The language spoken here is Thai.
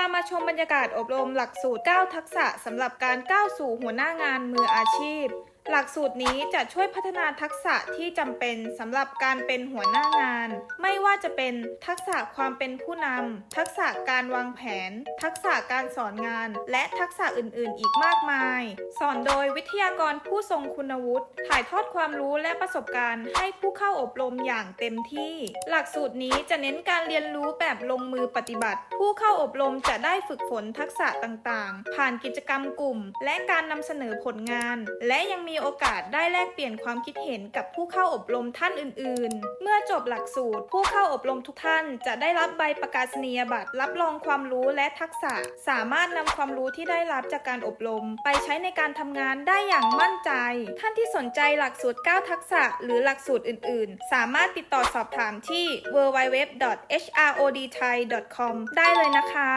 ามาชมบรรยากาศอบรมหลักสูตร 9 ทักษะสำหรับการก้าวสู่หัวหน้างานมืออาชีพ หลักสูตรนี้จะช่วยพัฒนาทักษะที่จำเป็นสำหรับการเป็นหัวหน้างาน ไม่ว่าจะเป็นทักษะความเป็นผู้นำทักษะการวางแผน ทักษะการสอนงาน และทักษะอื่นๆ อีกมากมาย สอนโดยวิทยากรผู้ทรงคุณวุฒิถ่ายทอดความรู้และประสบการณ์ ให้ผู้เข้าอบรมอย่างเต็มที่ หลักสูตรนี้จะเน้นการเรียนรู้แบบลงมือปฏิบัติ ผู้เข้าอบรมจะได้ฝึกฝนทักษะต่างๆ ผ่านกิจกรรมกลุ่ม และการนำเสนอผลงาน และยังมีีโอกาสได้แลกเปลี่ยนความคิดเห็นกับผู้เข้าอบรมท่านอื่น ๆ เมื่อจบหลักสูตร ผู้เข้าอบรมทุกท่าน จะได้รับใบประกาศนียบัตร รับรองความรู้และทักษะ สามารถนำความรู้ที่ได้รับจากการอบรม ไปใช้ในการทำงานได้อย่างมั่นใจ ท่านที่สนใจหลักสูตร 9 ทักษะ หรือหลักสูตรอื่น ๆ สามารถติดต่อสอบถามที่ www.hrodthai.com ได้เลยนะคะ